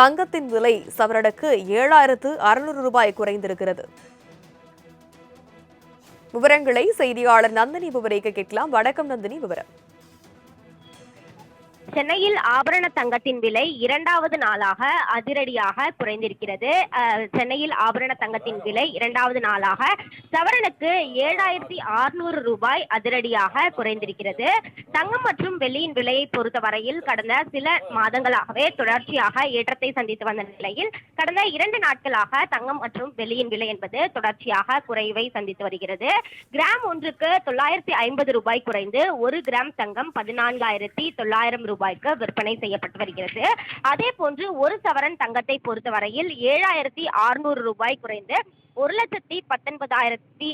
தங்கத்தின் விலை சவரனுக்கு ஏழாயிரத்து அறுநூறு ரூபாய் குறைந்திருக்கிறது. விவரங்களை செய்தியாளர் நந்தினி விவரிக்க கேட்கலாம். வணக்கம் நந்தினி விவரம். சென்னையில் ஆபரண தங்கத்தின் விலை இரண்டாவது நாளாக அதிரடியாக குறைந்திருக்கிறது. சென்னையில் ஆபரண தங்கத்தின் விலை இரண்டாவது நாளாக சவரனுக்கு ஏழாயிரத்தி அறுநூறு ரூபாய் அதிரடியாக குறைந்திருக்கிறது. தங்கம் மற்றும் வெள்ளியின் விலையை பொறுத்தவரையில் கடந்த சில மாதங்களாகவே தொடர்ச்சியாக ஏற்றத்தை சந்தித்து வந்த நிலையில் கடந்த இரண்டு நாட்களாக தங்கம் மற்றும் வெள்ளியின் விலை என்பது தொடர்ச்சியாக குறைவை சந்தித்து வருகிறது. கிராம் ஒன்றுக்கு தொள்ளாயிரத்தி ஐம்பது ரூபாய் குறைந்து ஒரு கிராம் தங்கம் பதினான்காயிரத்தி தொள்ளாயிரம் ரூபாய் ரூபாய்க்கு விற்பனை செய்யப்பட்டு வருகிறது. அதே போன்று ஒரு சவரன் தங்கத்தை பொறுத்தவரையில் ஏழாயிரத்தி அறுநூறு ரூபாய் குறைந்து ஒரு லட்சத்தி பத்தொன்பதாயிரத்தி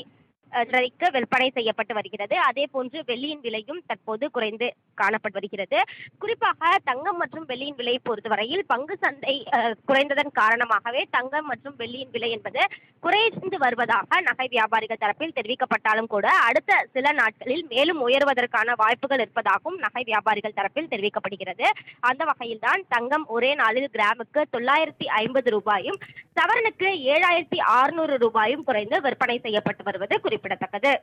அஹ், விற்பனை செய்யப்பட்டு வருகிறது. அதே போன்று வெள்ளியின் விலையும் தற்போது குறைந்து காணப்பட்டு வருகிறது. குறிப்பாக தங்கம் மற்றும் வெள்ளியின் விலையை பொறுத்தவரையில் பங்கு சந்தை குறைந்ததன் காரணமாகவே தங்கம் மற்றும் வெள்ளியின் விலை என்பது குறைந்து வருவதாக நகை வியாபாரிகள் தரப்பில் தெரிவிக்கப்பட்டாலும் கூட அடுத்த சில நாட்களில் மேலும் உயர்வதற்கான வாய்ப்புகள் இருப்பதாகவும் நகை வியாபாரிகள் தரப்பில் தெரிவிக்கப்படுகிறது. அந்த வகையில்தான் தங்கம் ஒரே நாளில் கிராமுக்கு தொள்ளாயிரத்தி ஐம்பது ரூபாயும் சவரனுக்கு ஏழாயிரத்தி அறுநூறு ரூபாயும் குறைந்து விற்பனை செய்யப்பட்டு வருவது குறிப்பிடத்தக்கது.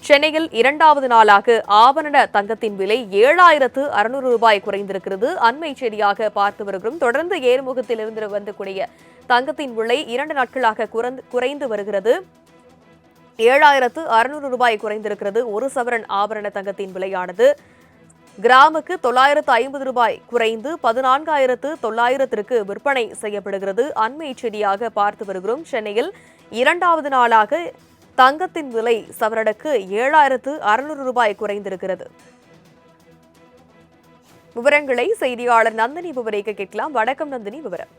சென்னையில் இரண்டாவது நாளாக ஆபரண தங்கத்தின் விலை ஏழாயிரத்து அறுநூறு ரூபாய் குறைந்திருக்கிறது. அண்மை செய்தியாக பார்த்து வருகிறோம். தொடர்ந்து ஏறுமுகத்தில் இருந்து வந்தக்கூடிய தங்கத்தின் விலை இரண்டு நாட்களாக குறைந்து- குறைந்து வருகிறது. ஏழாயிரத்து அறுநூறு ரூபாய் குறைந்திருக்கிறது. ஒரு சவரன் ஆபரண தங்கத்தின் விலையானது. கிராமுக்கு தொள்ளாயிரத்து ஐம்பது ரூபாய் குறைந்து பதினான்காயிரத்து தொள்ளாயிரத்திற்கு விற்பனை செய்யப்படுகிறது. அண்மை செய்தியாக பார்த்து வருகிறோம். சென்னையில் இரண்டாவது நாளாக தங்கத்தின் விலை சவரனுக்கு ஏழாயிரத்து அறுநூறு ரூபாய் குறைந்திருக்கிறது. விவரங்களை செய்தியாளர் நந்தினி விவரிக்க கேட்கலாம். வணக்கம் நந்தினி விவரம்.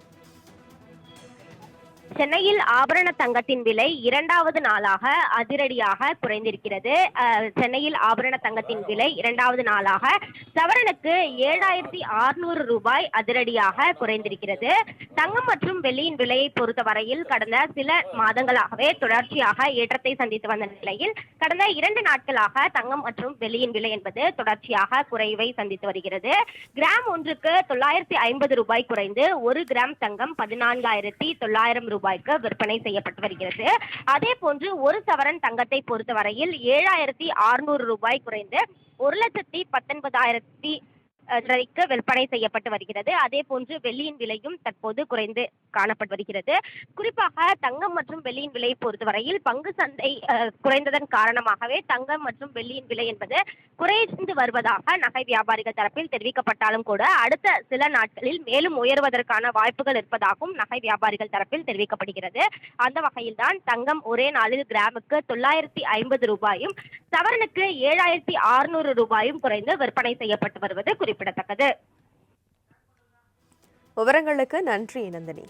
சென்னையில் ஆபரண தங்கத்தின் விலை இரண்டாவது நாளாக அதிரடியாக குறைந்திருக்கிறது. சென்னையில் ஆபரண தங்கத்தின் விலை இரண்டாவது நாளாக சவரனுக்கு ஏழாயிரத்தி அறுநூறு ரூபாய் அதிரடியாக குறைந்திருக்கிறது. தங்கம் மற்றும் வெள்ளியின் விலையை பொறுத்தவரையில் கடந்த சில மாதங்களாகவே தொடர்ச்சியாக ஏற்றத்தை சந்தித்து வந்த நிலையில் கடந்த இரண்டு நாட்களாக தங்கம் மற்றும் வெள்ளியின் விலை என்பது தொடர்ச்சியாக குறைவை சந்தித்து வருகிறது. கிராம் ஒன்றுக்கு தொள்ளாயிரத்தி ஐம்பது ரூபாய் குறைந்து ஒரு கிராம் தங்கம் பதினான்காயிரத்தி தொள்ளாயிரம் ரூபாய் ரூபாய்க்கு விற்பனை செய்யப்பட்டு வருகிறது. அதே போன்று ஒரு சவரன் தங்கத்தை பொறுத்தவரையில் ஏழாயிரத்தி அறுநூறு ரூபாய் குறைந்து ஒரு லட்சத்தி பத்தொன்பதாயிரத்தி அஹ், விற்பனை செய்யப்பட்டு வருகிறது. அதே போன்று வெள்ளியின் விலையும் தற்போது குறைந்து காணப்பட்டு வருகிறது. குறிப்பாக தங்கம் மற்றும் வெள்ளியின் விலையை பொறுத்தவரையில் பங்கு சந்தை குறைந்ததன் காரணமாகவே தங்கம் மற்றும் வெள்ளியின் விலை என்பது குறைந்து வருவதாக நகை வியாபாரிகள் தரப்பில் தெரிவிக்கப்பட்டாலும் கூட அடுத்த சில நாட்களில் மேலும் உயர்வதற்கான வாய்ப்புகள் இருப்பதாகவும் நகை வியாபாரிகள் தரப்பில் தெரிவிக்கப்படுகிறது. அந்த வகையில்தான் தங்கம் ஒரே நாளில் கிராமுக்கு தொள்ளாயிரத்தி ஐம்பது ரூபாயும் சவரனுக்கு ஏழாயிரத்தி அறுநூறு ரூபாயும் குறைந்து விற்பனை செய்யப்பட்டு வருவது குறிப்பிடத்தக்கது. விவரங்களுக்கு நன்றி நந்தினி.